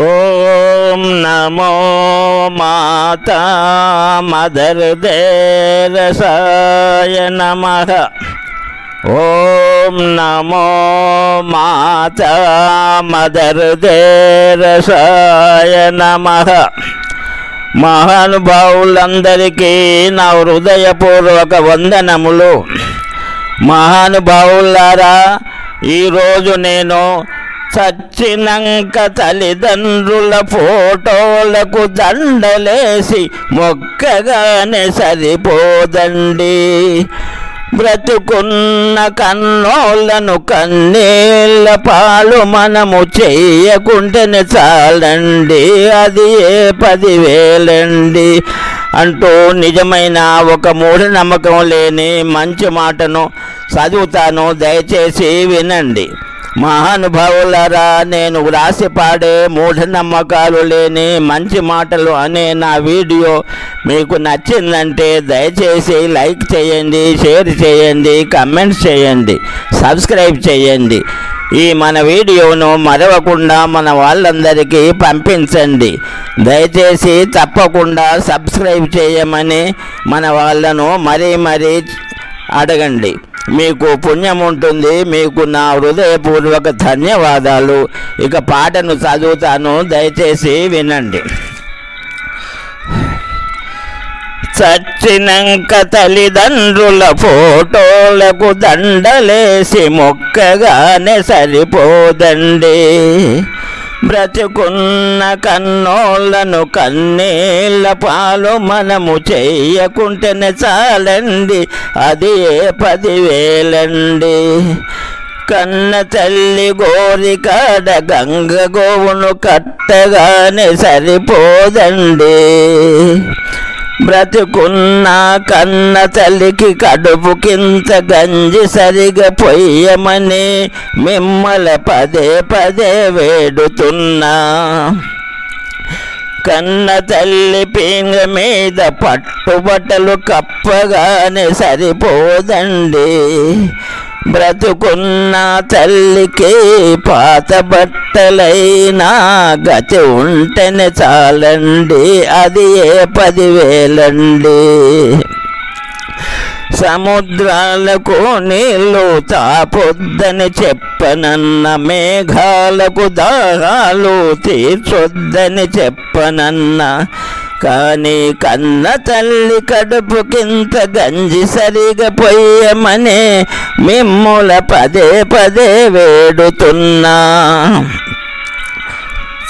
ఓం నమో మాత mother దేరసాయ నమ. ఓం నమో మాత mother దేరసాయ నమ. మహానుభావులందరికీ నా హృదయపూర్వక వందనములు. మహానుభావులారా ఈరోజు నేను చచ్చినంక తల్లిదండ్రుల ఫోటోలకు దండలేసి మొక్కగానే సరిపోదండి. బ్రతుకున్న కన్నోళ్ళను కన్నీళ్ళ పాలు మనము చెయ్యకుంటేనే చాలండి. అది ఏ పదివేలండి? అంటూ నిజమైన ఒక మూఢనమ్మకం లేని మంచి మాటను చదువుతాను. దయచేసి వినండి. మహానుభావులరా నేను వ్రాసి పాడే మూఢనమ్మకాలు లేని మంచి మాటలు అనే నా వీడియో మీకు నచ్చిందంటే దయచేసి లైక్ చేయండి షేర్ చేయండి కమెంట్స్ చేయండి సబ్స్క్రైబ్ చేయండి. ఈ మన వీడియోను మరవకుండా మన వాళ్ళందరికీ పంపించండి. దయచేసి తప్పకుండా సబ్స్క్రైబ్ చేయమని మన వాళ్ళను మరీ మరీ అడగండి. మీకు పుణ్యం ఉంటుంది మీకు నా హృదయపూర్వక ధన్యవాదాలు. ఇక పాటను చదువుతాను దయచేసి వినండి. చచ్చినంక తల్లిదండ్రుల ఫోటోలకు దండలేసి మొక్కగానే సరిపోదండి. బ్రతుకున్న కన్నోళ్ళను కన్నీళ్ళ పాలు మనము చెయ్యకుంటేనే చాలండి. అది ఏ పదివేలండి? కన్న తల్లి గోరికాడ గంగ గోవును కట్టగానే సరిపోదండి. బ్రతుకున్న కన్న తల్లికి కడుపు కింత గంజి సరిగా పొయ్యమని మిమ్మల పదే పదే వేడుతున్నా. కన్న తల్లి పింగ మీద పట్టుబట్టలు కప్పగానే సరిపోదండి. బ్రతుకున్న తల్లికి పాత బట్టలైనా గతి ఉంటేనే చాలండి. అది ఏ పదివేలండి? సముద్రాలకు నీళ్ళు తాపొద్దని చెప్పనన్న మేఘాలకు దాహాలు తీర్చొద్దని చెప్పనన్న కానీ కన్న తల్లి కడుపు కింత గంజి సరిగా పొయ్యమని మిమ్ముల పదే పదే వేడుతున్నా.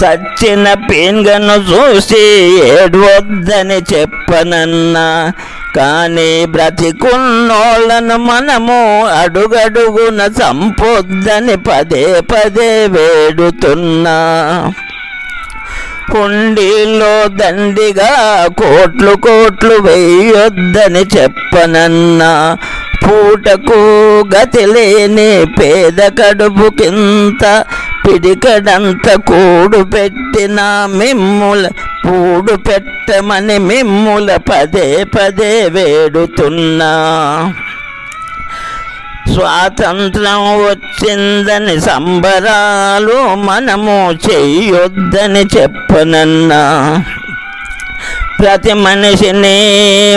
సచ్చిన పింగను చూసి ఏడవద్దని చెప్పనన్నా. కానీ బ్రతికున్నోళ్ళను మనము అడుగడుగున సంపొద్దని పదే పదే వేడుతున్నా. కుండీలో దండిగా కోట్లు కోట్లు వేయొద్దని చెప్పనన్నా. పూటకు గతి లేని పేద కడుపు కింత పిడికడంత కూడు పెట్టిన మిమ్ముల పూడు పెట్టమని మిమ్ముల పదే పదే వేడుతున్నా. స్వాతంత్రం వచ్చిందని సంబరాలు మనము చెయ్యొద్దని చెప్పనన్నా. ప్రతి మనిషిని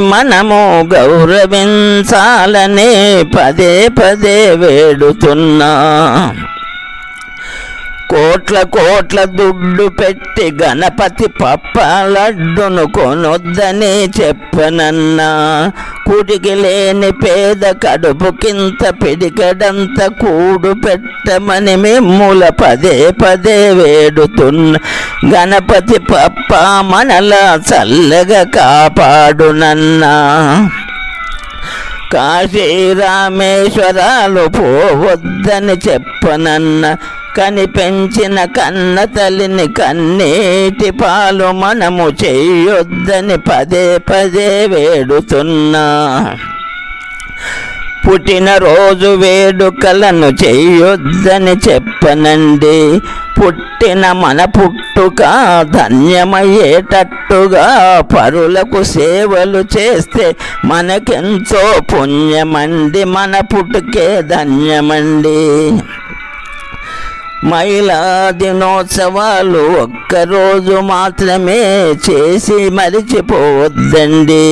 మనము గౌరవించాలని పదే పదే వేడుతున్నా. కోట్ల కోట్ల దుడ్డు పెట్టి గణపతి పప్ప లడ్డును కొనొద్దని చెప్పనన్నా. కుడికి లేని పేద కడుపు కింత పిడికడంత కూడు పెట్టమని మిమ్ముల పదే పదే వేడుతున్న గణపతి పప్ప మనలా చల్లగా కాపాడునన్నా. కాశీ రామేశ్వరాలు పోవద్దని చెప్పనన్న కనిపెంచిన కన్న తల్లిని కన్నీటి పాలు మనము చెయ్యొద్దని పదే పదే వేడుతున్నా. పుట్టినరోజు వేడుకలను చేయొద్దని చెప్పనండి. పుట్టిన మన పుట్టుక ధన్యమయ్యేటట్టుగా పరులకు సేవలు చేస్తే మనకెంతో పుణ్యమండి. మన పుట్టుకే ధన్యమండి. మహిళా దినోత్సవాలు ఒక్కరోజు మాత్రమే చేసి మరిచిపోవద్దండి.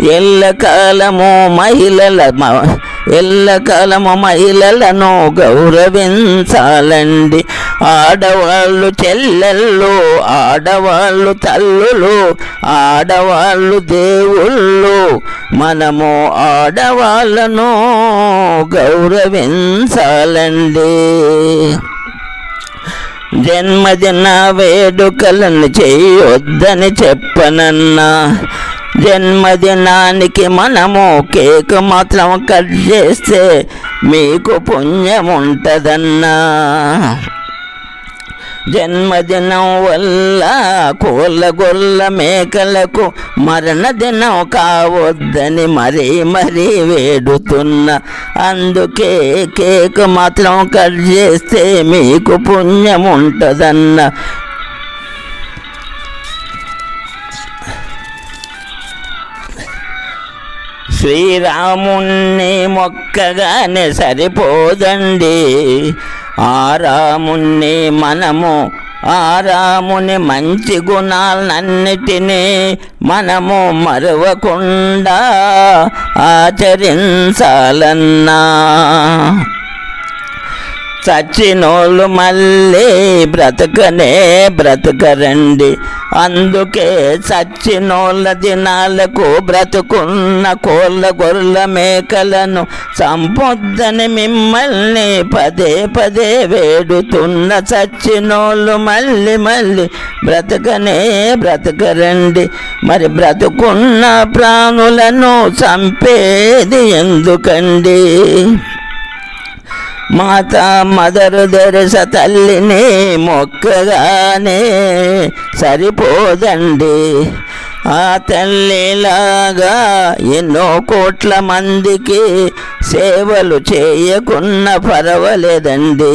ఎల్లకాలము మహిళల మ- ఎల్లకాలము మహిళలను గౌరవించాలండి. ఆడవాళ్ళు చెల్లెళ్ళు ఆడవాళ్ళు తల్లులు ఆడవాళ్ళు దేవుళ్ళు మనము ఆడవాళ్ళను గౌరవించాలండి. జన్మదిన వేడుకలను చేయొద్దని చెప్పనన్నా జన్మదినానికి మనము కేక్ మాత్రం కట్ చేస్తే మీకు పుణ్యం ఉంటుందన్నా జన్మదినం వల్ల కోళ్ళ గొల్ల మేకలకు మరణదినం కావద్దని మరీ మరీ వేడుతున్నా. అందుకే కేక్ మాత్రం కట్ చేస్తే మీకు పుణ్యం ఉంటుందన్న శ్రీరాముణ్ణి మొక్కగానే సరిపోదండి. ఆ రాముణ్ణి మనము ఆ రాముని మంచి గుణాలన్నిటినీ మనము మరవకుండా ఆచరించాలన్నా. చచ్చినోళ్ళు మళ్ళీ బ్రతకనే బ్రతకరండి. అందుకే చచ్చినోళ్ళ దినాలకు బ్రతుకున్న కోళ్ళ గొర్రెల మేకలను సంపొద్దని మిమ్మల్ని పదే పదే వేడుతున్న చచ్చినోళ్ళు మళ్ళీ మళ్ళీ బ్రతకనే బ్రతకరండి. మరి బ్రతుకున్న ప్రాణులను చంపేది ఎందుకండి? మాత మదరు దొరస తల్లిని మొక్కగానే సరిపోదండి. ఆ తల్లిలాగా ఎన్నో కోట్ల మందికి సేవలు చేయకున్నా పర్వాలేదండి.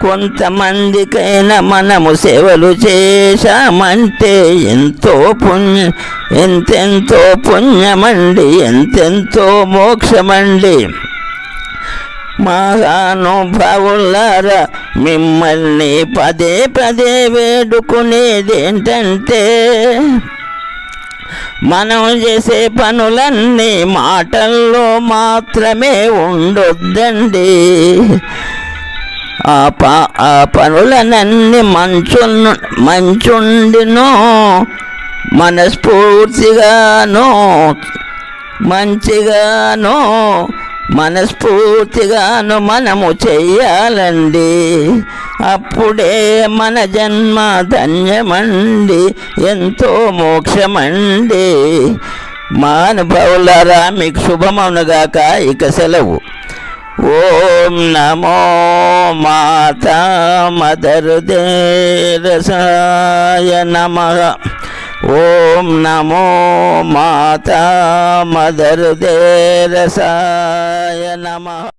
కొంతమందికైనా మనము సేవలు చేశామంటే ఎంతో పుణ్యం ఎంతెంతో పుణ్యమండి ఎంతెంతో మోక్షమండి. మహానుభావులారా మిమ్మల్ని పదే పదే వేడుకునేది ఏంటంటే మనం చేసే పనులన్నీ మాటల్లో మాత్రమే ఉండొద్దండి. ఆ ప ఆ పనులనన్నీ మంచు మంచుండినో మనస్ఫూర్తిగానో మంచిగానో మనస్ఫూర్తిగాను మనము చెయ్యాలండి. అప్పుడే మన జన్మ ధన్యమండి ఎంతో మోక్షమండి. మానుభావులారా మీకు శుభమవునుగాక ఇక సెలవు. ఓం నమో మాతా మదరు దేరసాయ నమ. ఓం నమో మాతా మదరు దేరసాయ నమః